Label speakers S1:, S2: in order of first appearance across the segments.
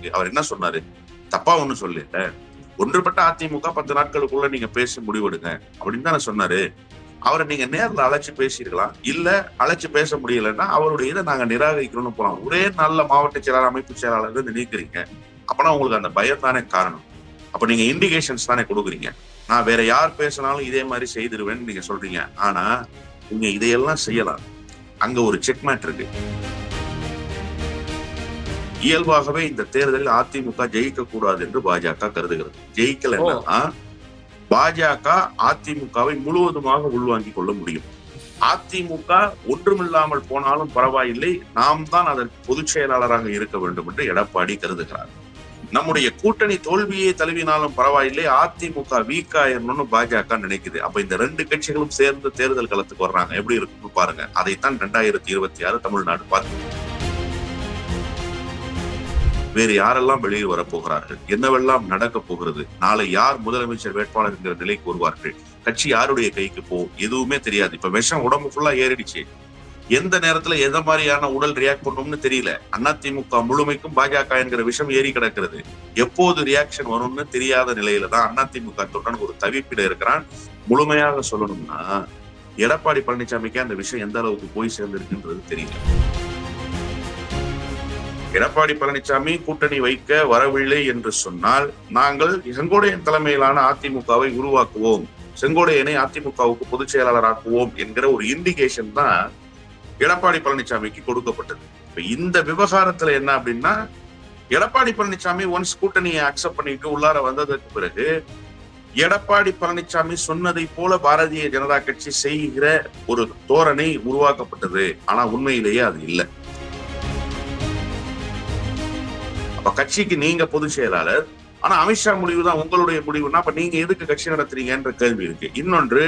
S1: இருக்கு. அவர் என்ன சொன்னாரு? தப்பா ஒண்ணு சொல்லல ஒன்றுபட்ட அதிமுக பத்து நாட்களுக்குள்ள நீங்க பேசி முடிவெடுங்க அப்படின்னு தானே சொன்னாரு. அவரை நீங்க நேர்ல அழைச்சு பேசியிருக்கலாம். இல்ல அழைச்சு பேச முடியலன்னா அவருடைய இதை நாங்க நிராகரிக்கணும்னு போலாம். ஒரே நல்ல மாவட்ட செயலாளர் அமைப்பு செயலாளர் இருந்து நீக்கிறீங்க அப்பனா உங்களுக்கு அந்த பயம் தானே காரணம். அப்ப நீங்க இண்டிகேஷன்ஸ் தானே கொடுக்குறீங்க. நான் வேற யார் பேசினாலும் இதே மாதிரி செய்திருவேன்னு நீங்க சொல்றீங்க. ஆனா நீங்க இதையெல்லாம் செய்யலாம். அங்க ஒரு செக்மேட் இருக்கு. இயல்பாகவே இந்த தேர்தலில் அதிமுக ஜெயிக்க கூடாது என்று பாஜக கருதுகிறது. ஜெயிக்கலன்னா பாஜக அதிமுகவை முழுவதுமாக உள்வாங்கிக் கொள்ள முடியும். அதிமுக ஒன்றுமில்லாமல் போனாலும் பரவாயில்லை நாம் தான் அதற்கு பொதுச் செயலாளராக இருக்க வேண்டும் என்று எடப்பாடி கருதுகிறார். நம்முடைய கூட்டணி தோல்வியை தழுவினாலும் பரவாயில்லை அதிமுக வீக் ஆயிரணும்னு பாஜக நினைக்குது. அப்ப இந்த ரெண்டு கட்சிகளும் சேர்ந்து தேர்தல் களத்துக்கு வர்றாங்க. எப்படி இருக்குன்னு பாருங்க. அதைத்தான் ரெண்டாயிரத்தி இருபத்தி ஆறு தமிழ்நாடு பார்த்து வேறு யாரெல்லாம் வெளியில் வரப்போகிறார்கள்? என்னவெல்லாம் நடக்க போகிறது? நாளை யார் முதலமைச்சர் வேட்பாளர் என்கிற நிலைக்கு வருவார்கள் கட்சி யாருடைய கைக்கு போ எதுவுமே தெரியாது. இப்ப விஷம் உடம்பு ஃபுல்லா ஏறிடுச்சு. எந்த நேரத்துல எந்த மாதிரியான உடல் ரியாக்ட் பண்ணும்னு தெரியல. அதிமுக முழுமைக்கும் பாஜக என்கிற விஷம் ஏறி கிடக்கிறது. எப்போது ரியாக்ஷன் வரும்னு தெரியாத நிலையில தான் அதிமுக தொண்டன் ஒரு தவிப்பிட இருக்கிறான். முழுமையாக சொல்லணும்னா எடப்பாடி பழனிசாமிக்கு அந்த விஷயம் எந்த அளவுக்கு போய் சேர்ந்திருக்குன்றது தெரியல. எடப்பாடி பழனிசாமி கூட்டணி வைக்க வரவில்லை என்று சொன்னால் நாங்கள் செங்கோடையன் தலைமையிலான அதிமுகவை உருவாக்குவோம். செங்கோடையனை அதிமுகவுக்கு பொதுச் செயலாளராக்குவோம் என்கிற ஒரு இண்டிகேஷன் தான் எடப்பாடி பழனிசாமிக்கு கொடுக்கப்பட்டது. இப்ப இந்த விவகாரத்துல என்ன அப்படின்னா எடப்பாடி பழனிசாமி ஒன்ஸ் கூட்டணியை அக்செப்ட் பண்ணிட்டு உள்ளார வந்ததற்கு பிறகு எடப்பாடி பழனிசாமி சொன்னதை போல பாரதிய ஜனதா கட்சி செய்கிற ஒரு தோரணை உருவாக்கப்பட்டது. ஆனா உண்மையிலேயே அது இல்லை. அப்ப கட்சிக்கு நீங்க பொதுச் செயலாளர். ஆனா அமித்ஷா முடிவு தான் உங்களுடைய முடிவுனா அப்ப நீங்க எதுக்கு கட்சி நடத்துறீங்கன்ற கேள்வி இருக்கு. இன்னொன்று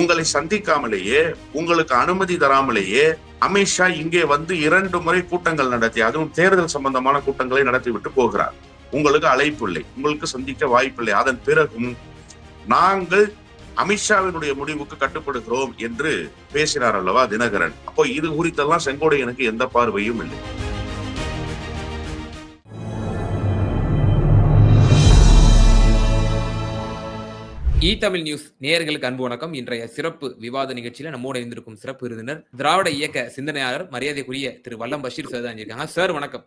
S1: உங்களை சந்திக்காமலேயே உங்களுக்கு அனுமதி தராமலேயே அமித்ஷா இங்கே வந்து இரண்டு முறை கூட்டங்கள் நடத்தி அதுவும் தேர்தல் சம்பந்தமான கூட்டங்களை நடத்தி விட்டு போகிறார். உங்களுக்கு அழைப்பு இல்லை. உங்களுக்கு சந்திக்க வாய்ப்பில்லை அதன் பிறகும் நாங்கள் அமித்ஷாவினுடைய முடிவுக்கு கட்டுப்படுகிறோம் என்று பேசினார் அல்லவா தினகரன். அப்போ இது குறித்தெல்லாம் செங்கோடையனுக்கு எந்த பார்வையும் இல்லை.
S2: இ தமிழ் நியூஸ் நேயர்களுக்கு அன்பு வணக்கம். இன்றைய சிறப்பு விவாத நிகழ்ச்சியில நம்மோட இருந்திருக்கும் சிறப்பு விருந்தினர் திராவிட இயக்க சிந்தனையாளர் மரியாதைக்குரிய திரு வல்லம் பஷீர் சார் தான் இருக்காங்க சார் வணக்கம்.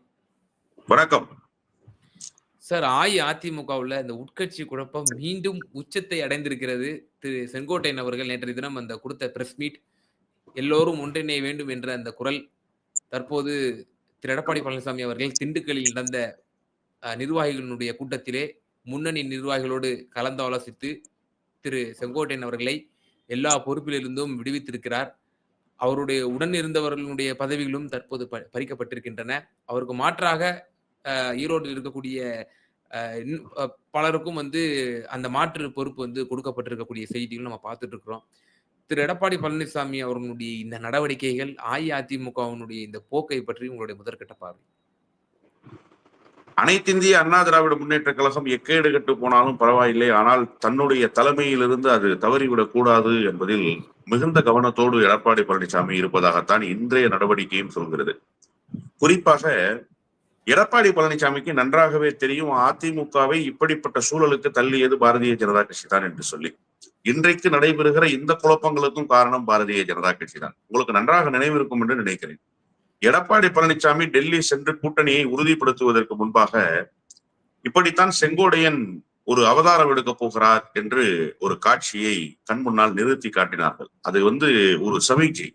S1: வணக்கம்.
S2: சார் அஇஅதிமுகவுல இந்த உட்கட்சி குழப்பம் மீண்டும் உச்சத்தை அடைந்திருக்கிறது. திரு செங்கோட்டையன் அவர்கள் நேற்றைய தினம் அந்த கொடுத்த பிரஸ் மீட் எல்லோரும் ஒன்றிணைய வேண்டும் என்ற அந்த குரல் தற்போது திரு எடப்பாடி பழனிசாமி அவர்கள் திண்டுக்கல்லில் நடந்த நிர்வாகிகளுடைய கூட்டத்திலே முன்னணி நிர்வாகிகளோடு கலந்தாலோசித்து திரு செங்கோட்டையன் அவர்களை எல்லா பொறுப்பிலிருந்தும் விடுவித்திருக்கிறார். அவருடைய உடன் இருந்தவர்களுடைய பதவிகளும் தற்போது ப- பறிக்கப்பட்டிருக்கின்றன. அவருக்கு மாற்றாக அஹ், ஈரோட்டில் இருக்கக்கூடிய அஹ், பலருக்கும் வந்து அந்த மாற்று பொறுப்பு வந்து கொடுக்கப்பட்டிருக்கக்கூடிய செய்திகள் நம்ம பார்த்துட்டு இருக்கிறோம் திரு எடப்பாடி பழனிசாமி அவர்களுடைய இந்த நடவடிக்கைகள் அஇஅதிமுகவினுடைய இந்த போக்கை பற்றி உங்களுடைய முதற்கட்ட பார்வை.
S1: அனைத்திந்திய அண்ணா திராவிட முன்னேற்ற கழகம் எக்கேடு கட்டு போனாலும் பரவாயில்லை. ஆனால் தன்னுடைய தலைமையிலிருந்து அது தவறிவிடக் கூடாது என்பதில் மிகுந்த கவனத்தோடு எடப்பாடி பழனிசாமி இருப்பதாகத்தான் இன்றைய நடவடிக்கையும் சொல்கிறது. குறிப்பாக எடப்பாடி பழனிசாமிக்கு நன்றாகவே தெரியும் அதிமுகவை இப்படிப்பட்ட சூழலுக்கு தள்ளியது பாரதிய ஜனதா கட்சி தான் என்று சொல்லி. இன்றைக்கு நடைபெறுகிற இந்த குழப்பங்களுக்கும் காரணம் பாரதிய ஜனதா கட்சி தான் உங்களுக்கு நன்றாக நினைவிருக்கும் என்று நினைக்கிறேன். எடப்பாடி பழனிசாமி டெல்லி சென்று கூட்டணியை உறுதிப்படுத்துவதற்கு முன்பாக இப்படித்தான் செங்கோடையன் ஒரு அவதாரம் எடுக்க போகிறார் என்று ஒரு காட்சியை கண் முன்னால் நிறுத்தி காட்டினார்கள். அது வந்து ஒரு சமிக்ஜை.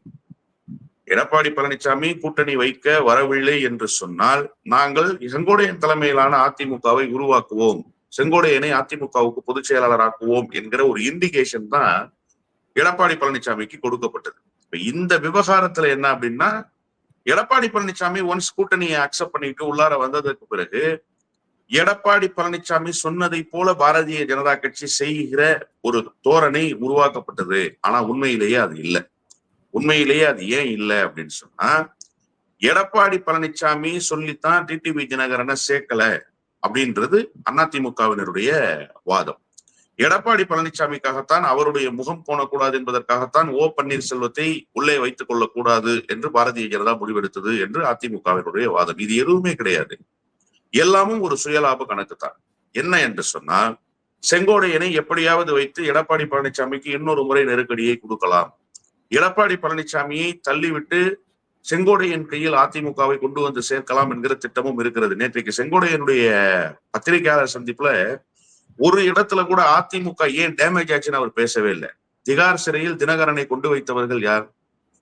S1: எடப்பாடி பழனிசாமி கூட்டணி வைக்க வரவில்லை என்று சொன்னால் நாங்கள் செங்கோடையன் தலைமையிலான அதிமுகவை உருவாக்குவோம். செங்கோடையனை அதிமுகவுக்கு பொதுச் செயலாளராக்குவோம் என்கிற ஒரு இண்டிகேஷன் தான் எடப்பாடி பழனிசாமிக்கு கொடுக்கப்பட்டது. இப்ப இந்த விவகாரத்துல என்ன அப்படின்னா எடப்பாடி பழனிசாமி ஒன்ஸ் கூட்டணியை அக்செப்ட் பண்ணிட்டு உள்ளார வந்ததற்கு பிறகு எடப்பாடி பழனிசாமி சொன்னதை போல பாரதிய ஜனதா கட்சி செய்கிற ஒரு தோரணை உருவாக்கப்பட்டது. ஆனா உண்மையிலேயே அது இல்லை. உண்மையிலேயே அது ஏன் இல்லை அப்படின்னு சொன்னா எடப்பாடி பழனிசாமி சொல்லித்தான் டிடிவி தினகரனை சேர்க்கல அப்படின்றது அதிமுகவினருடைய வாதம். எடப்பாடி பழனிசாமிக்காகத்தான் அவருடைய முகம் போனக்கூடாது என்பதற்காகத்தான் ஓ பன்னீர்செல்வத்தை உள்ளே வைத்துக் கொள்ளக்கூடாது என்று பாரதிய ஜனதா முடிவெடுத்தது என்று அதிமுகவினுடைய வாதம். இது எதுவுமே கிடையாது. எல்லாமும் ஒரு சுயலாப கணக்கு தான் என்ன என்று சொன்னால் செங்கோடையனை எப்படியாவது வைத்து எடப்பாடி பழனிசாமிக்கு இன்னொரு முறை நெருக்கடியை கொடுக்கலாம். எடப்பாடி பழனிசாமியை தள்ளிவிட்டு செங்கோடையன் கையில் அதிமுகவை கொண்டு வந்து சேர்க்கலாம் என்கிற திட்டமும் இருக்கிறது. நேற்றைக்கு செங்கோடையனுடைய பத்திரிகையாளர் சந்திப்புல ஒரு இடத்துல கூட அதிமுக ஏன் டேமேஜ் ஆச்சுன்னு அவர் பேசவே இல்லை. திகார் சிறையில் தினகரனை கொண்டு வைத்தவர்கள் யார்.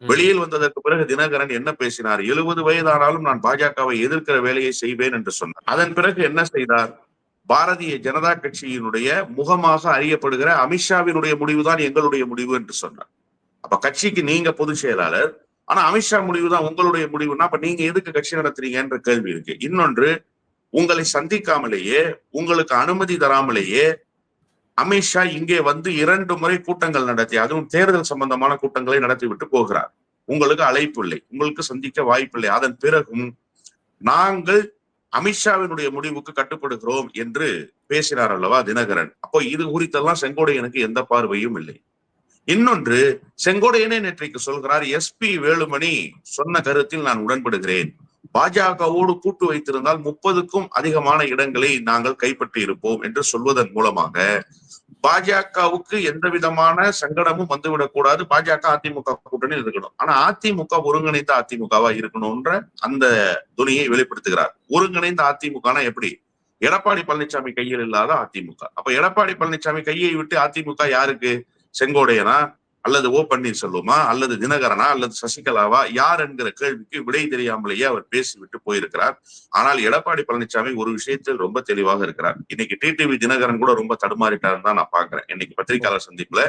S1: வெளியில் வந்ததற்கு பிறகு தினகரன் என்ன பேசினார்? எழுபது வயதானாலும் நான் பாஜகவை எதிர்க்கிற வேலையை செய்வேன் என்று சொன்னார். அதன் பிறகு என்ன செய்தார்? பாரதிய ஜனதா கட்சியினுடைய முகமாக அறியப்படுகிற அமித்ஷாவினுடைய முடிவுதான் எங்களுடைய முடிவு என்று சொன்னார். அப்ப கட்சிக்கு நீங்க பொதுச் செயலாளர் ஆனா அமித்ஷா முடிவு தான் உங்களுடைய முடிவுனா அப்ப நீங்க எதுக்கு கட்சி நடத்துறீங்கன்ற கேள்வி இருக்கு. இன்னொன்று உங்களை சந்திக்காமலேயே உங்களுக்கு அனுமதி தராமலேயே அமித்ஷா இங்கே வந்து இரண்டு முறை கூட்டங்கள் நடத்தி அதுவும் தேர்தல் சம்பந்தமான கூட்டங்களை நடத்திவிட்டு போகிறார். உங்களுக்கு அழைப்பு இல்லை. உங்களுக்கு சந்திக்க வாய்ப்பில்லை அதன் பிறகும் நாங்கள் அமித்ஷாவினுடைய முடிவுக்கு கட்டுப்படுகிறோம் என்று பேசினார் அல்லவா தினகரன். அப்போ இது குறித்தெல்லாம் செங்கோடையனுக்கு எந்த பார்வையும் இல்லை. இன்னொன்று செங்கோடையனே நேற்றைக்கு சொல்கிறார் எஸ்பி வேலுமணி சொன்ன கருத்தில் நான் உடன்படுகிறேன். பாஜகவோடு கூட்டு வைத்திருந்தால் முப்பதுக்கும் அதிகமான இடங்களை நாங்கள் கைப்பற்றி இருப்போம் என்று சொல்வதன் மூலமாக பாஜகவுக்கு எந்த விதமான சங்கடமும் வந்துவிடக் கூடாது. பாஜக அதிமுக கூட்டணி இருக்கணும். ஆனா அதிமுக ஒருங்கிணைந்த அதிமுகவா இருக்கணும்ன்ற அந்த துணியை வெளிப்படுத்துகிறார். ஒருங்கிணைந்த அதிமுகனா எப்படி? எடப்பாடி பழனிசாமி கையில் இல்லாத அதிமுக. அப்ப எடப்பாடி பழனிசாமி கையை விட்டு அதிமுக யாருக்கு? செங்கோடையனா அல்லது ஓ பன்னீர்செல்வமா அல்லது தினகரனா அல்லது சசிகலாவா யார் என்கிற கேள்விக்கு விடை தெரியாமலேயே அவர் பேசிவிட்டு போயிருக்கிறார். ஆனால் எடப்பாடி பழனிசாமி ஒரு விஷயத்தில் ரொம்ப தெளிவாக இருக்கிறார். இன்னைக்கு டிடிவி தினகரன் கூட ரொம்ப தடுமாறிட்டாருன்னு தான் நான் பாக்குறேன் இன்னைக்கு பத்திரிகையாளர் சந்திப்புல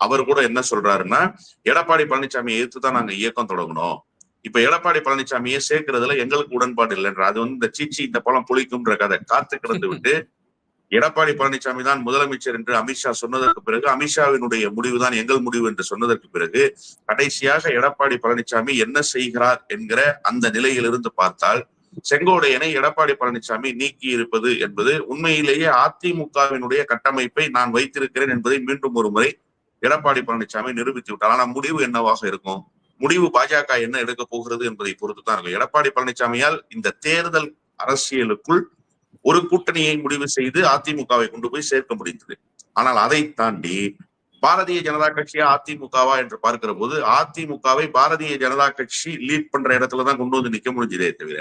S1: அவர் கூட என்ன சொல்றாருன்னா எடப்பாடி பழனிசாமியை எதிர்த்து தான் நாங்க இயக்கம் தொடங்கணும். இப்ப எடப்பாடி பழனிசாமியை சேர்க்கறதுல எங்களுக்கு உடன்பாடு இல்லைன்ற அது வந்து இந்த சீச்சி இந்த பழம் புளிக்கும்ன்ற கதை. காத்து கிடந்து விட்டு எடப்பாடி பழனிசாமி தான் முதலமைச்சர் என்று அமித்ஷா சொன்னதற்கு பிறகு அமித்ஷாவினுடைய முடிவுதான் எங்கள் முடிவு என்று சொன்னதற்கு பிறகு கடைசியாக எடப்பாடி பழனிசாமி என்ன செய்கிறார் என்கிற அந்த நிலையிலிருந்து பார்த்தால் செங்கோடையனை எடப்பாடி பழனிசாமி நீக்கி இருப்பது என்பது உண்மையிலேயே அதிமுகவினுடைய கட்டமைப்பை நான் வைத்திருக்கிறேன் என்பதை மீண்டும் ஒரு முறை எடப்பாடி பழனிசாமி நிரூபித்து விட்டார். ஆனா முடிவு என்னவாக இருக்கும்? முடிவு பாஜக என்ன எடுக்க போகிறது என்பதை பொறுத்து தான் இருக்கும். எடப்பாடி பழனிசாமியால் இந்த தேர்தல் அரசியலுக்குள் ஒரு கூட்டணியை முடிவு செய்து அதிமுகவை கொண்டு போய் சேர்க்க முடிந்தது. ஆனால் அதை தாண்டி பாரதிய ஜனதா கட்சியா அதிமுகவா என்று பார்க்கிற போது அதிமுகவை பாரதிய ஜனதா கட்சி லீட் பண்ற இடத்துல தான் கொண்டு வந்து நிக்க முடிஞ்சதே தவிர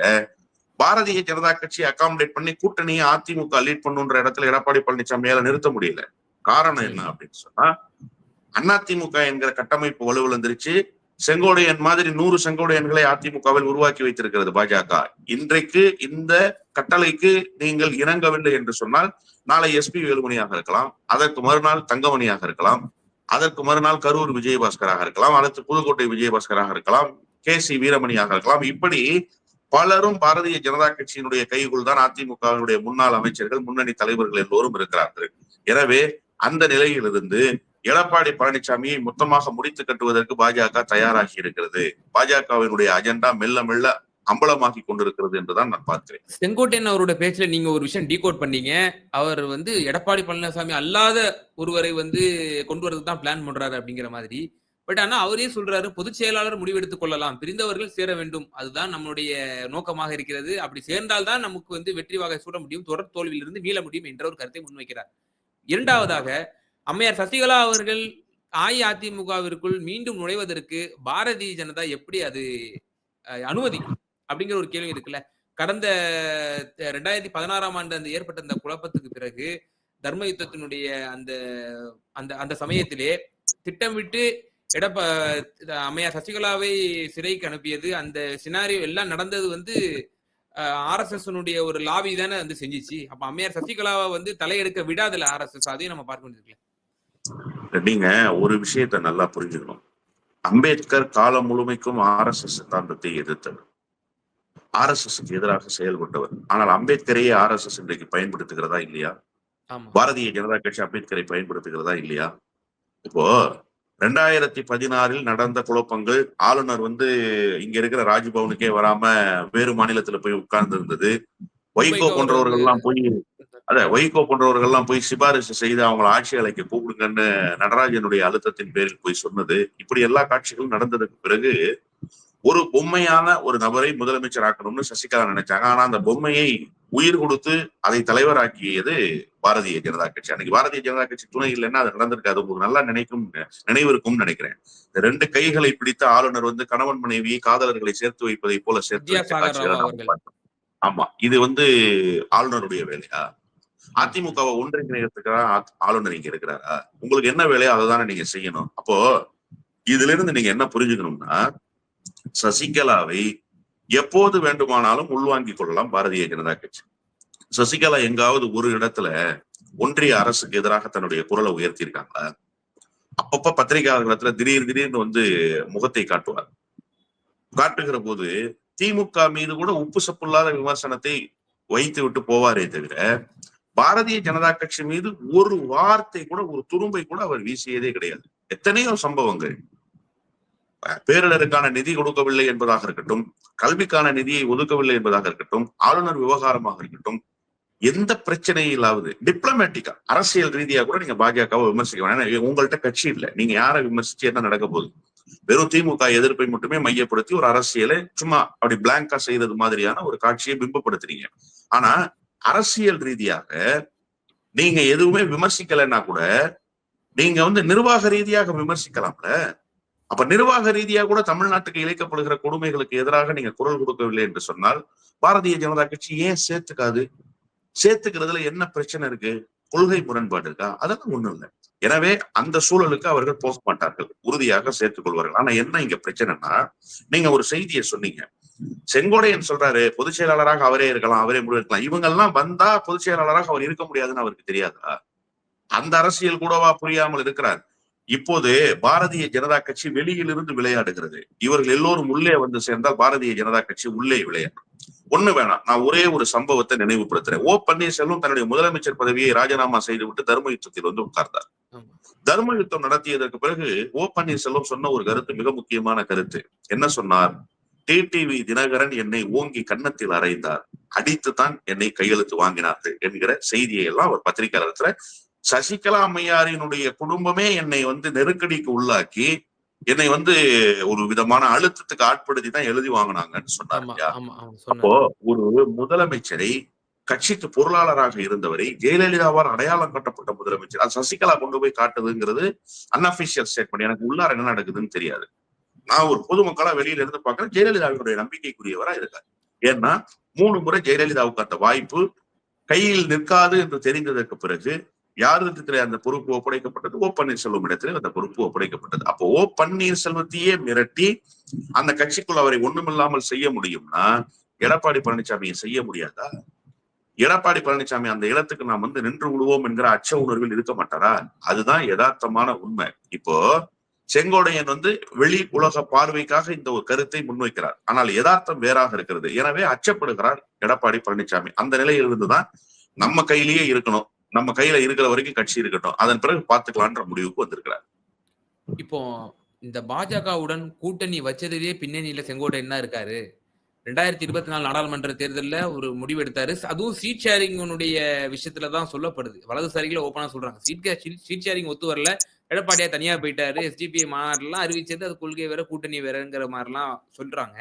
S1: பாரதிய ஜனதா கட்சி அகாமடேட் பண்ணி கூட்டணியை அதிமுக லீட் பண்ணுன்ற இடத்துல எடப்பாடி பழனிசாமியால நிறுத்த முடியல. காரணம் என்ன அப்படின்னு சொன்னா அதிமுக என்கிற கட்டமைப்பு வலுவிழந்துருச்சு செங்கோடையன் மாதிரி நூறு செங்கோடையன்களை அதிமுகவில் உருவாக்கி வைத்திருக்கிறது பாஜக. இன்றைக்கு இந்த கட்டளைக்கு நீங்கள் இணங்கவில்லை என்று சொன்னால் நாளை எஸ்பி வேலுமணியாக இருக்கலாம் அதற்கு மறுநாள் தங்கமணியாக இருக்கலாம் அதற்கு மறுநாள் கரூர் விஜயபாஸ்கராக இருக்கலாம் அடுத்து புதுக்கோட்டை விஜயபாஸ்கராக இருக்கலாம் கே சி வீரமணியாக இருக்கலாம். இப்படி பலரும் பாரதிய ஜனதா கட்சியினுடைய கைக்குள் தான் அதிமுகவினுடைய முன்னாள் அமைச்சர்கள் முன்னணி தலைவர்கள் எல்லோரும் இருக்கிறார்கள். எனவே அந்த நிலையிலிருந்து எடப்பாடி பழனிசாமியை மொத்தமாக முடித்து கட்டுவதற்கு பாஜக தயாராகி இருக்கிறது. பாஜகவினுடைய அஜெண்டா மெல்ல மெல்ல அம்பலமாக்கி கொண்டிருக்கிறது என்றுதான் நான் பார்க்கிறேன்.
S2: செங்கோட்டையன் அவரோட பேச்சுல நீங்க ஒரு விஷயம் டீகோட் பண்ணீங்க. அவர் வந்து எடப்பாடி பழனிசாமி அல்லாத ஒருவரை வந்து கொண்டு வரதுக்கு தான் பிளான் பண்றாரு அப்படிங்கிற மாதிரி. பட் ஆனா அவரே சொல்றாரு பொதுச் செயலாளர் முடிவெடுத்துக் கொள்ளலாம். பிரிந்தவர்கள் சேர வேண்டும். அதுதான் நம்மளுடைய நோக்கமாக இருக்கிறது. அப்படி சேர்ந்தால்தான் நமக்கு வந்து வெற்றி வாகை சூட முடியும். தொடர் தோல்வியிலிருந்து மீள முடியும் என்ற ஒரு கருத்தை முன்வைக்கிறார். இரண்டாவதாக அம்மையார் சசிகலா அவர்கள் அஇஅதிமுகவிற்குள் மீண்டும் நுழைவதற்கு பாரதிய ஜனதா எப்படி அது அனுமதிக்கும்? அப்படிங்கிற ஒரு கேள்வி இருக்குல்ல. கடந்த ரெண்டாயிரத்தி பதினாறாம் ஆண்டு அந்த ஏற்பட்ட அந்த குழப்பத்துக்கு பிறகு தர்ம யுத்தத்தினுடைய அந்த அந்த அந்த சமயத்திலே திட்டமிட்டு எடப்ப அம்மையார் சசிகலாவை சிறைக்கு அனுப்பியது அந்த சினாரியோ எல்லாம் நடந்தது வந்து ஆர்எஸ்எஸ்னுடைய ஒரு லாபி தானே வந்து செஞ்சுச்சு. அப்ப அம்மையார் சசிகலாவை வந்து தலையெடுக்க விடாதுல ஆர்எஸ்எஸ்? அதையும் நம்ம பார்க்க வேண்டியிருக்கல
S1: நீங்க ஒரு விஷயத்தை நல்லா புரிஞ்சுக்கணும். அம்பேத்கர் காலம் முழுமைக்கும் ஆர் எஸ் எஸ் சித்தாந்தத்தை எதிர்த்தவர். ஆர் எஸ் எஸ் எதிராக செயல்பட்டவர். ஆனால் அம்பேத்கரையே ஆர் எஸ் எஸ் இன்றைக்கு பயன்படுத்துகிறதா இல்லையா? பாரதிய ஜனதா கட்சி அம்பேத்கரை பயன்படுத்துகிறதா இல்லையா? இப்போ ரெண்டாயிரத்தி பதினாறில் நடந்த குழப்பங்கள் ஆளுநர் வந்து இங்க இருக்கிற ராஜ்பவனுக்கே வராம வேறு மாநிலத்துல போய் உட்கார்ந்து இருந்தது வைகோ போன்றவர்கள் எல்லாம் போய் அத வைகோ போன்றவர்கள் எல்லாம் போய் சிபாரிசு செய்து அவங்களை ஆட்சி அழைக்க கூப்பிடுங்கன்னு நடராஜனுடைய அழுத்தத்தின் பேரில் போய் சொன்னது. இப்படி எல்லா காட்சிகளும் நடந்ததுக்கு பிறகு ஒரு பொம்மையான ஒரு நபரை முதலமைச்சர் ஆக்கணும்னு சசிகலா நினைச்சாங்க. ஆனா அந்த பொம்மையை உயிர் கொடுத்து அதை தலைவராக்கியது பாரதிய ஜனதா கட்சி. அன்னைக்கு பாரதிய ஜனதா கட்சி துணை இல்லைன்னா அது நடந்திருக்காது. உங்களுக்கு நல்லா நினைக்கும் நினைவு இருக்கும்னு நினைக்கிறேன் ரெண்டு கைகளை பிடித்த ஆளுநர் வந்து கணவன் மனைவி காதலர்களை சேர்த்து வைப்பதை போல சேர்த்து. ஆமா இது வந்து ஆளுநருடைய வேலையா அதிமுகவை ஒன்றிணைக்கிறதுக்காக ஆளுநர் இங்க இருக்கிறாரா. உங்களுக்கு என்ன வேலையோ அதை தானே நீங்க செய்யணும். அப்போ இதுல இருந்து நீங்க என்ன புரிஞ்சுக்கணும்னா சசிகலாவை எப்போது வேண்டுமானாலும் உள்வாங்கிக் கொள்ளலாம் பாரதிய ஜனதா கட்சி. சசிகலா எங்காவது ஒரு இடத்துல ஒன்றிய அரசுக்கு எதிராக தன்னுடைய குரலை உயர்த்தி இருக்காங்களா அப்பப்ப பத்திரிகையாளர்களத்துல திடீர் திடீர்னு வந்து முகத்தை காட்டுவார். காட்டுகிற போது திமுக மீது கூட உப்பு சப்புல்லாத விமர்சனத்தை வைத்து விட்டு போவாரே தவிர பாரதிய ஜனதா கட்சி மீது ஒரு வார்த்தை கூட ஒரு துரும்பை கூட அவர் வீசியதே கிடையாது. எத்தனையோ சம்பவங்கள். பேரிடருக்கான நிதி கொடுக்கவில்லை என்பதாக இருக்கட்டும் கல்விக்கான நிதியை ஒதுக்கவில்லை என்பதாக இருக்கட்டும் ஆளுநர் விவகாரமாக இருக்கட்டும் எந்த பிரச்சனையிலாவது டிப்ளமேட்டிக்கா அரசியல் ரீதியா கூட நீங்க பாஜகவை விமர்சிக்க வேணாம். ஏன்னா உங்கள்ட்ட கட்சி இல்ல. நீங்க யாரை விமர்சிச்சு என்ன நடக்க போகுது? வெறும் திமுக எதிர்ப்பை மட்டுமே மையப்படுத்தி ஒரு அரசியலை சும்மா அப்படி பிளாங்கா செய்தது மாதிரியான ஒரு காட்சியை பிம்பப்படுத்துறீங்க. ஆனா அரசியல் ரீதியாக நீங்க எதுவுமே விமர்சிக்கலைன்னா கூட நீங்க வந்து நிர்வாக ரீதியாக விமர்சிக்கலாம்ல? அப்ப நிர்வாக ரீதியா கூட தமிழ்நாட்டுக்கு இழைக்கப்படுகிற கொடுமைகளுக்கு எதிராக நீங்க குரல் கொடுக்கவில்லை என்று சொன்னால் பாரதிய ஜனதா கட்சி ஏன் சேர்த்துக்காது? சேர்த்துக்கிறதுல என்ன பிரச்சனை இருக்கு? கொள்கை முரண்பாடு இருக்கா? அதெல்லாம் ஒண்ணும் இல்லை. எனவே அந்த சூழலுக்கு அவர்கள் போக மாட்டார்கள். உறுதியாக சேர்த்துக் கொள்வார்கள். ஆனா என்ன இங்க பிரச்சனைனா நீங்க ஒரு செய்தியை சொன்னீங்க. செங்கோடையன் சொல்றாரு பொதுச் செயலாளராக அவரே இருக்கலாம் அவரே முடிவெடுக்கலாம் இவங்க எல்லாம் வந்தா பொதுச் செயலாளராக அவர் இருக்க முடியாதுன்னு அவருக்கு தெரியாதா? அந்த அரசியல் கூடவா புரியாமல் இருக்கிறார்? இப்போது பாரதிய ஜனதா கட்சி வெளியிலிருந்து விளையாடுகிறது. இவர்கள் எல்லோரும் உள்ளே வந்து சேர்ந்தால் பாரதிய ஜனதா கட்சி உள்ளே விளையாடும். ஒண்ணு வேணாம். நான் ஒரே ஒரு சம்பவத்தை நினைவுபடுத்துறேன். ஓ பன்னீர்செல்வம் தன்னுடைய முதலமைச்சர் பதவியை ராஜினாமா செய்துவிட்டு தர்ம யுத்தத்தில் வந்து உட்கார்ந்தார். தர்ம யுத்தம் நடத்தியதற்கு பிறகு ஓ பன்னீர்செல்வம் சொன்ன ஒரு கருத்து மிக முக்கியமான கருத்து. என்ன சொன்னார்? டிடிவி தினகரன் என்னை ஓங்கி கன்னத்தில் அறைந்தார். அடித்துத்தான் என்னை கையெழுத்து வாங்கினார்கள் என்கிற செய்தியை எல்லாம் அவர் பத்திரிகையாளர் சசிகலா அம்மையாரினுடைய குடும்பமே என்னை வந்து நெருக்கடிக்கு உள்ளாக்கி என்னை வந்து ஒரு விதமான அழுத்தத்துக்கு ஆட்படுத்தி தான் எழுதி வாங்கினாங்கன்னு
S2: ஆமா
S1: அப்போ ஒரு முதலமைச்சரை கட்சிக்கு பொருளாளராக இருந்தவரை ஜெயலலிதாவால் அடையாளம் கட்டப்பட்ட முதலமைச்சர். அது சசிகலா கொண்டு போய் காட்டுதுங்கிறது அன்அபிஷியல் ஸ்டேட்மெண்ட் எனக்கு உள்ளார என்ன நடக்குதுன்னு தெரியாது. நான் ஒரு பொதுமக்களா வெளியில இருந்து பார்க்கிறேன். ஜெயலலிதாவினுடைய நம்பிக்கைக்குரியவரா இருக்காரு. ஏன்னா மூணு முறை ஜெயலலிதாவுக்கு அந்த வாய்ப்பு கையில் நிற்காது என்று தெரிந்ததற்கு பிறகு யாரிடத்திலே அந்த பொறுப்பு ஒப்படைக்கப்பட்டது? ஓ பன்னீர்செல்வம் இடத்திலே அந்த பொறுப்பு ஒப்படைக்கப்பட்டது. அப்போ ஓ பன்னீர்செல்வத்தையே மிரட்டி அந்த கட்சிக்குள் அவரை ஒண்ணுமில்லாமல் செய்ய முடியும்னா எடப்பாடி பழனிசாமியை செய்ய முடியாதா? எடப்பாடி பழனிசாமி அந்த இடத்துக்கு நாம் வந்து நின்று விடுவோம் என்கிற அச்ச உணர்வில் இருக்க மாட்டாரா? அதுதான் யதார்த்தமான உண்மை. இப்போ செங்கோடையன் வந்து வெளி உலக பார்வைக்காக இந்த ஒரு கருத்தை முன்வைக்கிறார். ஆனால் யதார்த்தம் வேறாக இருக்கிறது. எனவே அச்சப்படுகிறார் எடப்பாடி பழனிசாமி. அந்த நிலையிலிருந்து தான் நம்ம கையிலேயே இருக்கணும். நம்ம கையில இருக்கிற வரைக்கும் கட்சி இருக்கட்டும். அதன் பிறகு பார்த்துக்கலான்ற முடிவுக்கு வந்திருக்கிறார்.
S2: இப்போ இந்த பாஜகவுடன் கூட்டணி வச்சதுலயே பின்னணியில செங்கோட்டையன் தான் இருக்காரு? ரெண்டாயிரத்தி இருபத்தி நாலு நாடாளுமன்ற தேர்தலில் ஒரு முடிவு எடுத்தாரு. அதுவும் சீட் ஷேரிங்கனுடைய விஷயத்துல தான் சொல்லப்படுது. வலதுசாரிகளை ஓப்பனா சொல்றாங்க. சீட் சீட் ஷேரிங் ஒத்து வரல. எடப்பாடியா தனியா போயிட்டாரு. எஸ்டிபிஐ மாநாடுலாம் அறிவிச்சது. அது கொள்கை வேற கூட்டணி வேறங்கிற மாதிரிலாம் சொல்றாங்க.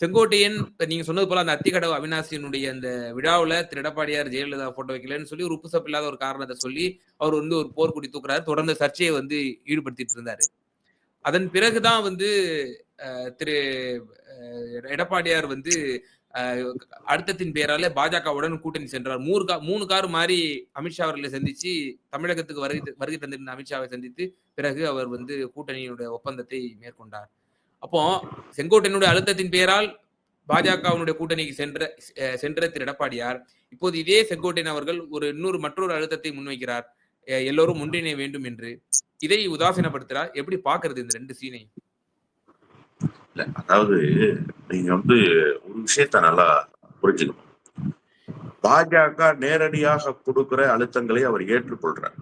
S2: செங்கோட்டையன் நீங்க சொன்னது போல அந்த அத்திக்கடவு அவினாசியனுடைய அந்த விழாவில் திரு எடப்பாடியார் ஜெயலலிதா போட்டோ வைக்கலன்னு சொல்லி ஒரு உப்பு இல்லாத ஒரு காரணத்தை சொல்லி அவர் வந்து ஒரு போர்க்குடி தூக்குறாரு. தொடர்ந்து சர்ச்சையை வந்து ஈடுபடுத்திட்டு இருந்தாரு. அதன் பிறகுதான் வந்து திரு எடப்பாடியார் வந்து அடுத்தத்தின் அழுத்தத்தின் பேரால பாஜகவுடன் கூட்டணி சென்றார். மூணு கா மூணு கார் மாறி அமித்ஷா அவர்களை சந்திச்சு தமிழகத்துக்கு வருகை வருகை தந்திருந்த அமித்ஷாவை சந்தித்து பிறகு அவர் வந்து கூட்டணியினுடைய ஒப்பந்தத்தை மேற்கொண்டார். அப்போ செங்கோட்டையனுடைய அழுத்தத்தின் பெயரால் பாஜகவினுடைய கூட்டணிக்கு சென்ற சென்ற திரு எடப்பாடியார் இப்போது இதே செங்கோட்டையன் அவர்கள் ஒரு இன்னொரு மற்றொரு அழுத்தத்தை முன்வைக்கிறார். எல்லோரும் ஒன்றிணைய வேண்டும் என்று. இதை உதாசீனப்படுத்துறார் எப்படி பாக்குறது இந்த ரெண்டு சீனை?
S1: இல்ல அதாவது நீங்க வந்து ஒரு விஷயத்த நல்லா புரிஞ்சுக்கணும். பாஜக நேரடியாக கொடுக்கிற அழுத்தங்களை அவர் ஏற்றுக்கொள்றார்.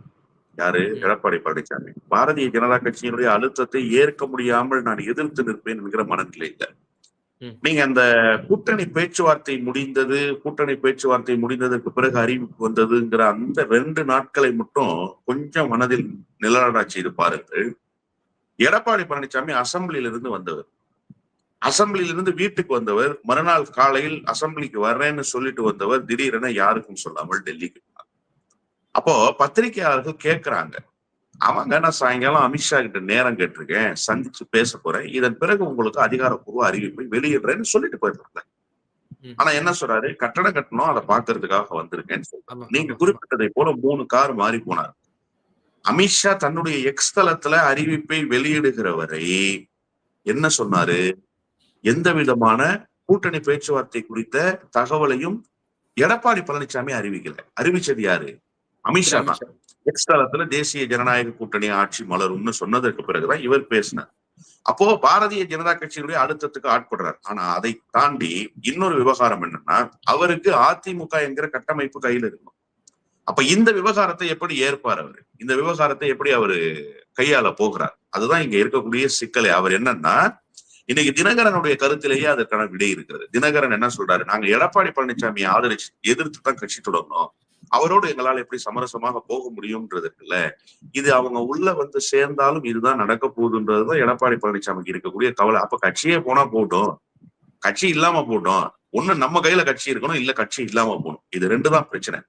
S1: யாரு? எடப்பாடி பழனிசாமி. பாரதிய ஜனதா கட்சியினுடைய அழுத்தத்தை ஏற்க முடியாமல் நான் எதிர்த்து நிற்பேன் என்கிற மனநிலை. நீங்க அந்த கூட்டணி பேச்சுவார்த்தை முடிந்தது கூட்டணி பேச்சுவார்த்தை முடிந்ததற்கு பிறகு அறிவிப்பு வந்ததுங்கிற அந்த ரெண்டு நாட்களை மட்டும் கொஞ்சம் மனதில் நிலநடா செய்து பாருங்கள். எடப்பாடி பழனிசாமி அசம்பிளியிலிருந்து வந்தவர். அசம்பிளில இருந்து வீட்டுக்கு வந்தவர். மறுநாள் காலையில் அசம்பிளிக்கு வர்றேன்னு சொல்லிட்டு வந்தவர். திடீரென யாருக்கும் சொல்லாமல் டெல்லிக்கு. அப்போ பத்திரிகையாளர்கள் கேட்கிறாங்க அவங்க நான் சாயங்காலம் அமித்ஷா கிட்ட நேரம் கேட்டிருக்கேன். சந்திச்சு பேச போறேன். இதன் பிறகு உங்களுக்கு அதிகாரப்பூர்வ அறிவிப்பை வெளியிடுறேன்னு சொல்லிட்டு போயிருந்தாங்க. ஆனா என்ன சொல்றாரு? கட்டடம் கட்டணும். அதை பாக்குறதுக்காக வந்திருக்கேன்னு நீங்க. குறிப்பிட்டதை போல மூணு கார் மாறி போனார். அமித்ஷா தன்னுடைய எக்ஸ் தளத்துல அறிவிப்பை வெளியிடுகிற வரை என்ன சொன்னாரு? எந்த விதமான கூட்டணி பேச்சுவார்த்தை குறித்த தகவலையும் எடப்பாடி பழனிசாமி அறிவிக்கல. அறிவிச்சது யாரு? அமித்ஷா தான்.
S2: அமித்ஷா.
S1: எக்ஸ் தளத்துல தேசிய ஜனநாயக கூட்டணி ஆட்சி மலரும்னு சொன்னதற்கு பிறகுதான் இவர் பேசினார். அப்போ பாரதிய ஜனதா கட்சியினுடைய அழுத்தத்துக்கு ஆட்படுறார். ஆனா அதை தாண்டி இன்னொரு விவகாரம் என்னன்னா அவருக்கு அதிமுக என்கிற கட்டமைப்பு கையில் இருக்கும். அப்ப இந்த விவகாரத்தை எப்படி ஏற்பார் அவரு? இந்த விவகாரத்தை எப்படி அவரு கையாள போகிறார்? அதுதான் இங்க இருக்கக்கூடிய சிக்கலை. அவர் என்னன்னா இன்னைக்கு தினகரனுடைய கருத்திலேயே அதற்கான விடை இருக்கிறது. தினகரன் என்ன சொல்றாரு? நாங்க எடப்பாடி பழனிசாமியை ஆதரிச்சு எதிர்த்து தான் கட்சி தொடங்கணும். அவரோடு எங்களால் எப்படி சமரசமாக போக முடியும்ன்றது இல்ல இது அவங்க உள்ள வந்து சேர்ந்தாலும் இதுதான் நடக்க போகுதுன்றதுதான் எடப்பாடி பழனிசாமிக்கு இருக்கக்கூடிய கவலை. அப்ப கட்சியே போனா போட்டும். கட்சி இல்லாம போட்டோம். ஒண்ணு நம்ம கையில கட்சி இருக்கணும் இல்ல கட்சி இல்லாம போகணும். இது ரெண்டு தான் பிரச்சனை.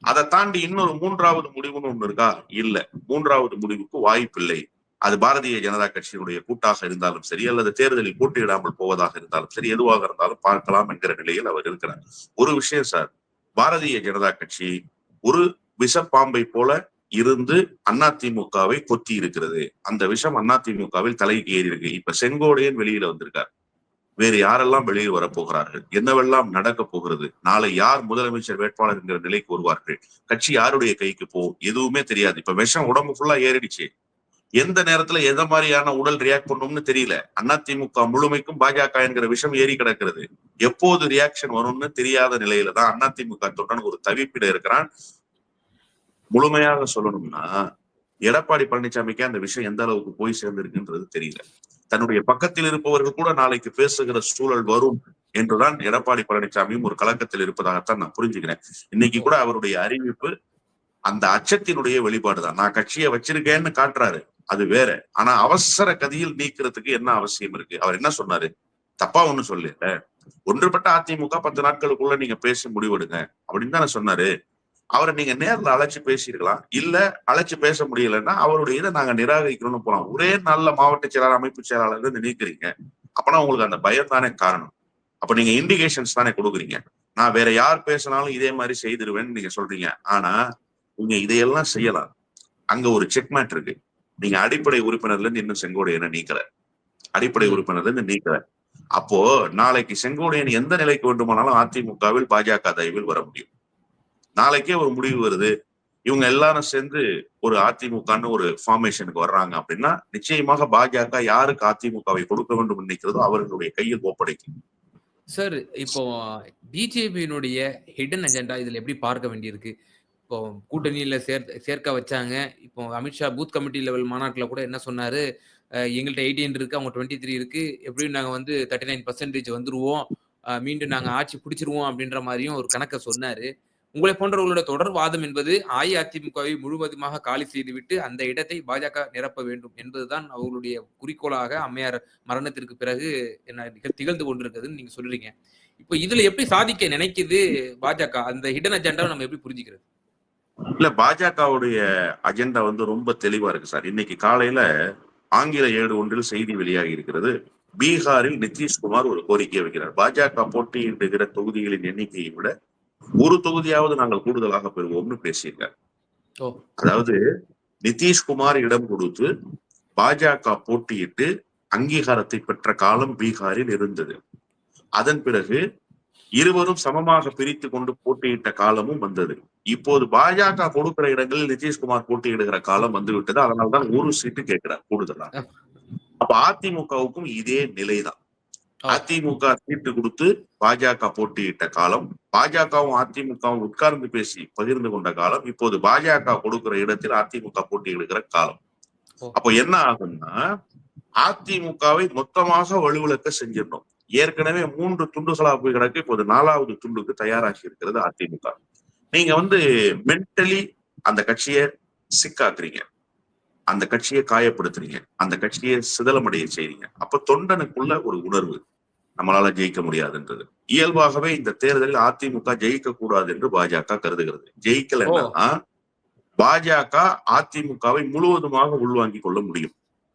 S1: அதை தாண்டி இன்னொரு மூன்றாவது முடிவுன்னு ஒண்ணு இருக்கா? இல்ல. மூன்றாவது முடிவுக்கு வாய்ப்பில்லை. அது பாரதிய ஜனதா கட்சியினுடைய கூட்டாக இருந்தாலும் சரி அல்லது தேர்தலில் போட்டியிடாமல் போவதாக இருந்தாலும் சரி எதுவாக இருந்தாலும் பார்க்கலாம் என்கிற நிலையில் அவர் இருக்கிறார். ஒரு விஷயம் சார் பாரதிய ஜனதா கட்சி ஒரு விஷப்பாம்பை போல இருந்து அதிமுகவை கொத்தி இருக்கிறது. அந்த விஷம் அதிமுகவில் தலைக்கு ஏறி இருக்கு. இப்ப செங்கோடையன் வெளியில வந்திருக்கார். வேறு யாரெல்லாம் வெளியில் வரப்போகிறார்கள்? என்னவெல்லாம் நடக்க போகிறது? நாளை யார் முதலமைச்சர் வேட்பாளர் என்கிற நிலைக்கு வருவார்கள்? கட்சி யாருடைய கைக்கு போ? எதுவுமே தெரியாது. இப்ப விஷம் உடம்பு ஃபுல்லா ஏறிடுச்சு. எந்த நேரத்துல எந்த மாதிரியான உடல் ரியாக்ட் பண்ணும்னு தெரியல. அதிமுக முழுமைக்கும் பாஜக என்கிற விஷம் ஏறி கிடக்கிறது. எப்போது ரியாக்ஷன் வரும்னு தெரியாத நிலையில தான் அதிமுக தொண்டன் ஒரு தவிப்பிட இருக்கிறான். முழுமையாக சொல்லணும்னா எடப்பாடி பழனிசாமிக்கு அந்த விஷயம் எந்த அளவுக்கு போய் சேர்ந்திருக்குன்றது தெரியல. தன்னுடைய பக்கத்தில் இருப்பவர்கள் கூட நாளைக்கு பேசுகிற சூழல் வரும் என்றுதான் எடப்பாடி பழனிசாமியும் ஒரு கலக்கத்தில் இருப்பதாகத்தான் நான் புரிஞ்சுக்கிறேன். இன்னைக்கு கூட அவருடைய அறிவிப்பு அந்த அச்சத்தினுடைய வெளிப்பாடுதான். நான் கட்சியை வச்சிருக்கேன்னு காட்டுறாரு. அது வேற. ஆனா அவசர கதியில் நீக்கிறதுக்கு என்ன அவசியம் இருக்கு? அவர் என்ன சொன்னாரு? தப்பா ஒண்ணு சொல்லல. ஒன்றுபட்ட அதிமுக பத்து நாட்களுக்குள்ள நீங்க பேசி முடிவெடுங்க அப்படின்னு தானே சொன்னாரு. அவரை நீங்க நேர்ல அழைச்சு பேசியிருக்கலாம். இல்ல அழைச்சு பேச முடியலன்னா அவருடைய இதை நாங்க நிராகரிக்கணும்னு போலாம். ஒரே நல்ல மாவட்ட செயலாளர் அமைப்பு செயலாளர் இருந்து நீக்கிறீங்க. அப்பனா உங்களுக்கு அந்த பயம் தானே காரணம். அப்ப நீங்க இண்டிகேஷன்ஸ் தானே கொடுக்குறீங்க. நான் வேற யார் பேசினாலும் இதே மாதிரி செய்திருவேன்னு நீங்க சொல்றீங்க. ஆனா நீங்க இதையெல்லாம் செய்யலாம். அங்க ஒரு செக்மேட் இருக்கு. நீங்க அடிப்படை உறுப்பினர்ல இருந்து இன்னும் செங்கோடையனை நீக்கல. அடிப்படை உறுப்பினர்ல இருந்து நீக்கல. அப்போ நாளைக்கு செங்கோடையன் எந்த நிலைக்கு வேண்டுமானாலும் அதிமுகவில் பாஜக தயவில் வர முடியும். நாளைக்கே ஒரு முடிவு வருது. இவங்க எல்லாரும் சேர்ந்து ஒரு அதிமுகன்னு ஒரு ஃபார்மேஷனுக்கு வர்றாங்க அப்படின்னா நிச்சயமாக பாஜக யாருக்கு அதிமுகவை கொடுக்க வேண்டும் நினைக்கிறதோ அவர்களுடைய கையில் ஒப்படைக்கும்.
S2: சார் இப்போ பிஜேபியினுடைய ஹிடன் அஜெண்டா இதுல எப்படி பார்க்க வேண்டியிருக்கு? இப்போ கூட்டணியில சேர் சேர்க்க வச்சாங்க. இப்போ அமித்ஷா பூத் கமிட்டி லெவல் மாநாட்டில் கூட என்ன சொன்னாரு? எங்கள்கிட்ட எயிட்டீன் இருக்கு அவங்க டுவெண்ட்டி த்ரீ இருக்கு. எப்படியும் நாங்கள் வந்து தேர்ட்டி நைன் பர்சன்டேஜ் வந்துருவோம் மீண்டும் நாங்கள் ஆட்சி பிடிச்சிருவோம் அப்படின்ற மாதிரியும் ஒரு கணக்கை சொன்னாரு. உங்களை போன்றவர்களோட தொடர் வாதம் என்பது அஇஅதிமுகவை முழுவதுமாக காலி செய்துவிட்டு அந்த இடத்தை பாஜக நிரப்ப வேண்டும் என்பதுதான் அவர்களுடைய குறிக்கோளாக அம்மையார் மரணத்திற்கு பிறகு என்ன திகழ்ந்து கொண்டிருக்குதுன்னு நீங்க சொல்றீங்க. இப்போ இதுல எப்படி சாதிக்க நினைக்குது பாஜக? அந்த ஹிடன் அஜெண்டாவை நம்ம எப்படி புரிஞ்சுக்கிறது?
S1: இல்ல பாஜகவுடைய அஜெண்டா வந்து ரொம்ப தெளிவா இருக்கு சார். இன்னைக்கு காலையில ஆங்கில ஏடு ஒன்றில் செய்தி வெளியாகி இருக்கிறது. பீகாரில் நிதிஷ்குமார் ஒரு கோரிக்கையை வைக்கிறார். பாஜக போட்டியிடுகிற தொகுதிகளின் எண்ணிக்கையை விட ஒரு தொகுதியாவது நாங்கள் கூடுதலாக பெறுவோம்னு பேசியிருக்கார். அதாவது நிதிஷ்குமார் இடம் கொடுத்து பாஜக போட்டியிட்டு அங்கீகாரத்தை பெற்ற காலம் பீகாரில் இருந்தது. அதன் பிறகு இருவரும் சமமாக பிரித்து கொண்டு போட்டியிட்ட காலமும் வந்தது. இப்போது பாஜக கொடுக்கிற இடங்களில் நிதிஷ்குமார் போட்டியிடுகிற காலம் வந்துவிட்டது. அதனால்தான் ஒரு சீட்டு கேட்கிறார் கூடுதலாக. அப்ப அதிமுகவுக்கும் இதே நிலைதான். அதிமுக சீட்டு கொடுத்து பாஜக போட்டியிட்ட காலம் பாஜகவும் அதிமுகவும் உட்கார்ந்து பேசி பகிர்ந்து கொண்ட காலம் இப்போது பாஜக கொடுக்கிற இடத்தில் அதிமுக போட்டியிடுகிற காலம். அப்போ என்ன ஆகும்னா அதிமுகவை மொத்தமாக வலுவிழக்க செஞ்சிடணும். ஏற்கனவே மூன்று துண்டுகளா போய் கிடக்கு. இப்போது நாலாவது துண்டுக்கு தயாராகி இருக்கிறது அதிமுக. நீங்க வந்து மென்டலி அந்த கட்சியை சிக்காக்குறீங்க. அந்த கட்சியை காயப்படுத்துறீங்க. அந்த கட்சியை சிதலமடைய செய்றீங்க. அப்ப தொண்டனுக்குள்ள ஒரு உணர்வு நம்மளால ஜெயிக்க முடியாதுன்றது. இயல்பாகவே இந்த தேர்தலில் அதிமுக ஜெயிக்க கூடாது என்று பாஜக கருதுகிறது. ஜெயிக்கலைன்னா பாஜக அதிமுகவை முழுவதுமாக உள்வாங்கிக் கொள்ள முடியும்.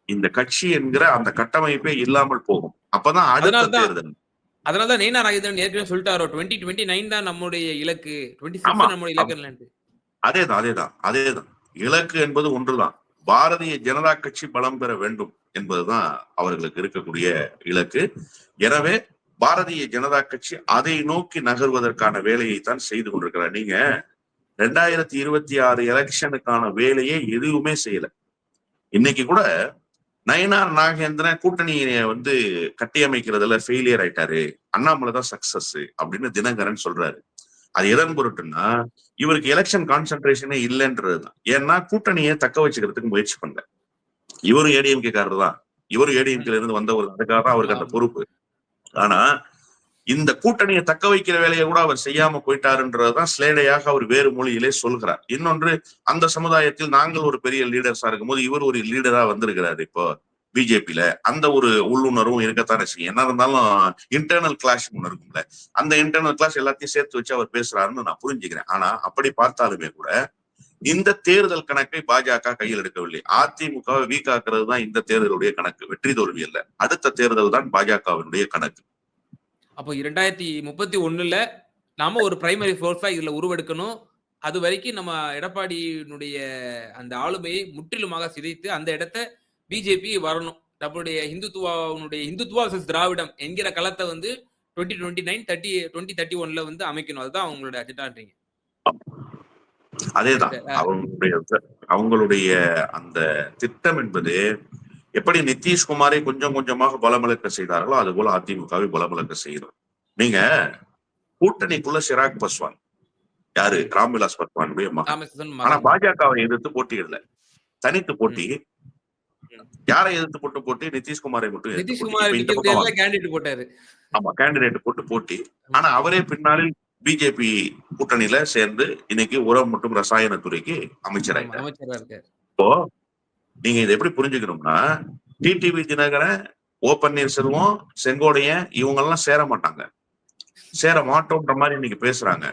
S1: இந்த கட்சி என்கிற அந்த கட்டமைப்பே இல்லாமல் போகும். அப்பதான் அடுத்த தேர்தல்.
S2: அதனாலதான் நேனா நாகேந்திரன் ஏற்கனவே சொல்லிட்டாரோ டுவெண்ட்டி டுவெண்ட்டி நைன் தான் நம்முடைய இலக்கு டுவெண்ட்டி
S1: ஆமா.
S2: சிக்ஸ் நம்முடைய இலக்கு.
S1: அதேதான் அதேதான் அதேதான். இலக்கு என்பது ஒன்றுதான். பாரதிய ஜனதா கட்சி பலம் பெற வேண்டும் என்பதுதான் அவர்களுக்கு இருக்கக்கூடிய இலக்கு. எனவே பாரதிய ஜனதா கட்சி அதை நோக்கி நகர்வதற்கான வேலையை தான் செய்து கொண்டிருக்கிறார். நீங்க ரெண்டாயிரத்தி இருபத்தி ஆறு எலெக்ஷனுக்கான வேலையை எதுவுமே செய்யல. இன்னைக்கு கூட நயனார் நாகேந்திரன் கூட்டணியை வந்து கட்டியமைக்கிறதுல ஃபெயிலியர் ஆயிட்டாரு. அண்ணாமலை தான் சக்சஸ் அப்படின்னு தினகரன் சொல்றாரு. அது எதன் பொருட்டுன்னா இவருக்கு எலெக்ஷன் கான்சென்ட்ரேஷனே இல்லைன்றதுதான் ஏன்னா கூட்டணியை தக்க வச்சுக்கிறதுக்கு முயற்சி பண்ணல. இவரும் ஏடிஎம்கே காரர் தான் இவரும் ஏடிஎம்கேல இருந்து வந்தவர் அதுக்காக தான் அவருக்கு அந்த பொறுப்பு. ஆனா இந்த கூட்டணியை தக்க வைக்கிற வேலையை கூட அவர் செய்யாம போயிட்டாருன்றதுதான் ஸ்லேடையாக அவர் வேறு மொழியிலே சொல்கிறார். இன்னொன்று அந்த சமுதாயத்தில் நாங்கள் ஒரு பெரிய லீடர்ஸா இருக்கும்போது இவர் ஒரு லீடரா வந்திருக்கிறாரு இப்போ பிஜேபியில. அந்த ஒரு உள்ளுணர்வும் இருக்கத்தானே செய்யும். என்ன இருந்தாலும் இன்டர்னல் கிளாஷ் ஒன்று இருக்கும்ல. அந்த இன்டர்னல் கிளாஸ் எல்லாத்தையும் சேர்த்து வச்சு அவர் பேசுறாருன்னு நான் புரிஞ்சுக்கிறேன். ஆனா அப்படி பார்த்தாலுமே கூட இந்த தேர்தல் கணக்கை பாஜக கையில் எடுக்கவில்லை. அதிமுகவை வீக்காக்குறது தான் இந்த தேர்தலுடைய கணக்கு. வெற்றி தோல்வி அல்ல. அடுத்த தேர்தல் தான் பாஜகவினுடைய கணக்கு.
S2: அப்போ இரண்டாயிரத்தி முப்பத்தி ஒண்ணுல நாம ஒரு பிரைமரி ஃபோர்ஸா இதுல உருவெடுக்கணும். அது வரைக்கும் நம்ம எடப்பாடியினுடைய அந்த ஆளுமையை முற்றிலுமாக சிதைத்து அந்த இடத்த பிஜேபி வரணும். நம்மளுடைய இந்துத்துவாவுடைய இந்துத்துவா திராவிடம் என்கிற களத்தை வந்து twenty twenty nine thirty twenty thirty ஒன்ல வந்து அமைக்கணும். அதுதான் அவங்களோட அஜெண்டான்றீங்க
S1: அதேதான். அவங்களுடைய அவங்களுடைய அந்த திட்டம் என்பது எப்படி நிதிஷ்குமாரை கொஞ்சம் கொஞ்சமாக பலமிழக்க செய்தார்களோ அது போல அதிமுகவை பலமிழக்க செய்யணும் நீங்க கூட்டணிக்குள்ள சிராக் பஸ்வான். யாரு? ராம்விலாஸ் பஸ்வானுடைய மகன். ஆனா. பாஜகவை எதிர்த்து போட்டியிடல தனித்து போட்டி. யாரை எதிர்த்து போட்டு போட்டி? நிதிஷ்குமாரை மட்டும்.
S2: நிதிஷ்குமார் போட்டாரு.
S1: ஆமா கேண்டிடேட் போட்டு போட்டி. ஆனா அவரே பின்னாளில் பிஜேபி கூட்டணியில சேர்ந்து இன்னைக்கு உரம் மற்றும் ரசாயன துறைக்கு அமைச்சராயிட்டார்
S2: அமைச்சரா இருக்காரு.
S1: இப்போ நீங்க இதை எப்படி புரிஞ்சுக்கணும்னா டிடிவி தினகரன் ஓ பன்னீர்செல்வம் செங்கோடையன் இவங்க எல்லாம் சேர மாட்டாங்க. சேர மாட்டோம்ன்ற மாதிரி இன்னைக்கு பேசுறாங்க.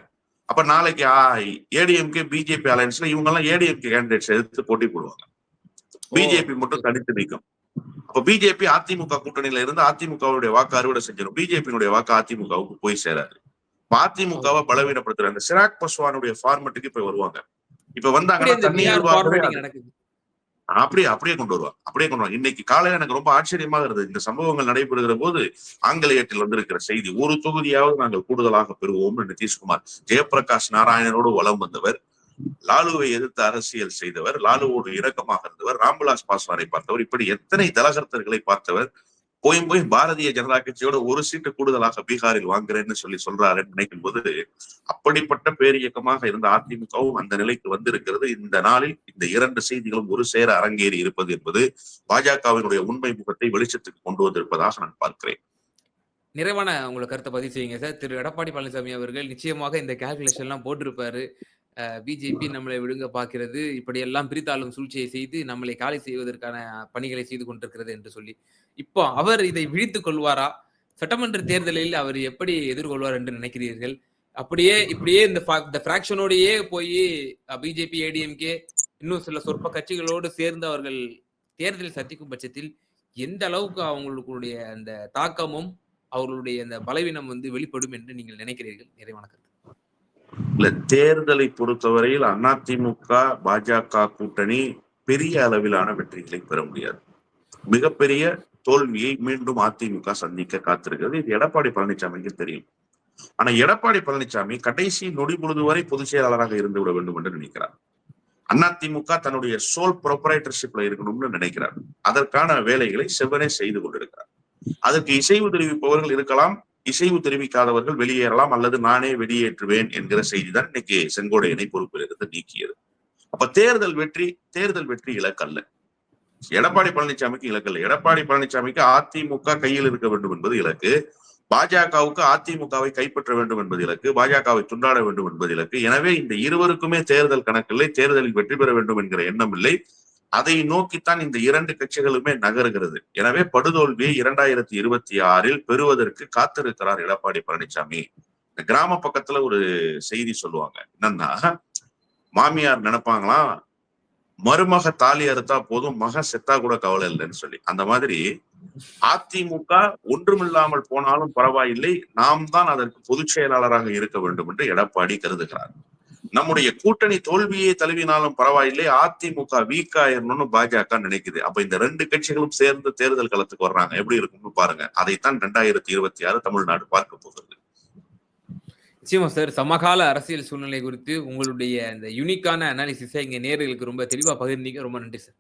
S1: அப்ப நாளைக்கு ஏடிஎம்கே பிஜேபி அலையன்ஸ்ல இவங்க எல்லாம் ஏடிஎம்கே கேண்டிடேட்ஸ் எதிர்த்து போட்டி போடுவாங்க. பிஜேபி மட்டும் தனித்து நிற்கும். அப்ப பிஜேபி அதிமுக கூட்டணியில இருந்து அதிமுகவுடைய வாக்கு அறுவடை செஞ்சிடும். பிஜேபியினுடைய வாக்கு அதிமுகவுக்கு போய் சேராது. அதிமுகவை பலவீனப்படுத்துற அந்த சிராக் பஸ்வானுடைய ஃபார்மெட்டுக்கு இப்ப வருவாங்க. இப்ப வந்தாங்கன்னா
S2: அந்த
S1: அப்படியே அப்படியே கொண்டு வருவாங்க அப்படியே கொண்டு வருவாங்க இன்னைக்கு காலையில எனக்கு ரொம்ப ஆச்சரியமாக இருந்தது. இந்த சம்பவங்கள் நடைபெறுகிற போது ஆங்கிலேயத்தில் வந்திருக்கிற செய்தி ஒரு தொகுதியாவது நாங்கள் கூடுதலாக பெறுவோம்னு நிதிஷ்குமார் ஜெயபிரகாஷ் நாராயணனோடு வலம் வந்தவர் லாலுவை எதிர்த்து அரசியல் செய்தவர் லாலுவோடு இறக்கமாக இருந்தவர் ராம்விலாஸ் பாஸ்வானை பார்த்தவர் இப்படி எத்தனை தலகர்த்தர்களை பார்த்தவர் போய் போய் பாரதிய ஜனதா கட்சியோட ஒரு சீட்டு கூடுதலாக பீகாரில் வாங்குறேன்னு சொல்லி சொல்றாருன்னு நினைக்கும் போது அப்படிப்பட்ட பேரியக்கமாக இருந்த அதிமுகவும் அந்த நிலைக்கு வந்திருக்கிறது. இந்த நாளில் இந்த இரண்டு செய்திகளும் ஒரு சேர அரங்கேறி இருப்பது என்பது பாஜகவினுடைய உண்மை முகத்தை வெளிச்சத்துக்கு கொண்டு வந்திருப்பதாக நான் பார்க்கிறேன்.
S2: நிறைவான உங்களோட கருத்தை பதிவு செய்யுங்க சார். திரு எடப்பாடி பழனிசாமி அவர்கள் நிச்சயமாக இந்த கால்குலேஷன் எல்லாம் போட்டிருப்பாரு. பிஜேபி நம்மளை விழுங்க பார்க்கிறது. இப்படியெல்லாம் பிரித்தாளும் சூழ்ச்சியை செய்து நம்மளை காலி செய்வதற்கான பணிகளை செய்து கொண்டிருக்கிறது என்று சொல்லி. இப்போ அவர் இதை விழித்துக் கொள்வாரா? சட்டமன்ற தேர்தலில் அவர் எப்படி எதிர்கொள்வார் என்று நினைக்கிறீர்கள்? அப்படியே இப்படியே இந்த ஃபிராக்ஷனோடையே போய் பிஜேபி ஏடிஎம்கே இன்னும் சில சொற்ப கட்சிகளோடு சேர்ந்து அவர்கள் தேர்தலில் சந்திக்கும் பட்சத்தில் எந்த அளவுக்கு அவங்களுடைய அந்த தாக்கமும் அவர்களுடைய அந்த பலவீனம் வந்து வெளிப்படும் என்று நீங்கள் நினைக்கிறீர்கள்? நிறைவான கருத்து
S1: இல்ல தேர்தலை பொறுத்தவரையில் அதிமுக பாஜக கூட்டணி பெரிய அளவிலான வெற்றிகளை பெற முடியாது. மிகப்பெரிய தோல்வியை மீண்டும் அதிமுக சந்திக்க காத்திருக்கிறது. இது எடப்பாடி பழனிசாமிக்கு தெரியும். ஆனா எடப்பாடி பழனிசாமி கடைசி நொடி பொழுது வரை பொதுச் செயலாளராக இருந்து விட வேண்டும் என்று நினைக்கிறார். அதிமுக தன்னுடைய சோல் ப்ரொப்பரேட்டர்ஷிப்ல இருக்கணும்னு நினைக்கிறார். அதற்கான வேலைகளை செவ்வனே செய்து கொண்டிருக்கிறார். அதற்கு இசைவு தெரிவிப்பவர்கள் இருக்கலாம் இசைவு தெரிவிக்காதவர்கள் வெளியேறலாம் அல்லது நானே வெளியேற்றுவேன் என்கிற செய்தி தான் இன்னைக்கு செங்கோடையனை பொறுப்பிலிருந்து நீக்கியது. அப்ப தேர்தல் வெற்றி தேர்தல் வெற்றி இலக்கல்ல. எடப்பாடி பழனிசாமிக்கு இலக்கல்ல. எடப்பாடி பழனிசாமிக்கு அதிமுக கையில் இருக்க வேண்டும் என்பது இலக்கு. பாஜகவுக்கு அதிமுகவை கைப்பற்ற வேண்டும் என்பது இலக்கு பாஜகவை துண்டாட வேண்டும் என்பது இலக்கு. எனவே இந்த இருவருக்குமே தேர்தல் கணக்கில்லை தேர்தலில் வெற்றி பெற வேண்டும் என்கிற எண்ணம் இல்லை அதை நோக்கித்தான் இந்த இரண்டு கட்சிகளுமே நகருகிறது. எனவே படுதோல்வியை இரண்டாயிரத்தி இருபத்தி ஆறில் பெறுவதற்கு காத்திருக்கிறார் எடப்பாடி பழனிசாமி இந்த கிராம பக்கத்துல ஒரு செய்தி சொல்லுவாங்க. என்னன்னா மாமியார் நினைப்பாங்களாம் மருமக தாலி அறுத்தா போதும் மக செத்தா கூட கவலை இல்லைன்னு சொல்லி. அந்த மாதிரி அதிமுக ஒன்றுமில்லாமல் போனாலும் பரவாயில்லை. நாம் தான் அதற்கு பொதுச் செயலாளராக இருக்க வேண்டும் என்று எடப்பாடி கருதுகிறார். நம்முடைய கூட்டணி தோல்வியை தழுவினாலும் பரவாயில்லை. அதிமுக வீக் ஆயிரணும்னு பாஜக நினைக்குது. அப்ப இந்த ரெண்டு கட்சிகளும் சேர்ந்து தேர்தல் களத்துக்கு வர்றாங்க. எப்படி இருக்கும்னு பாருங்க. அதைத்தான் ரெண்டாயிரத்தி இருபத்தி ஆறு தமிழ்நாடு பார்க்க போகிறது
S2: நிச்சயமா சார். சமகால அரசியல் சூழ்நிலை குறித்து உங்களுடைய அந்த யூனிக்கான அனாலிசிஸை இங்க நேர்களுக்கு ரொம்ப தெளிவா பகிர்ந்தீங்க. ரொம்ப நன்றி சார்.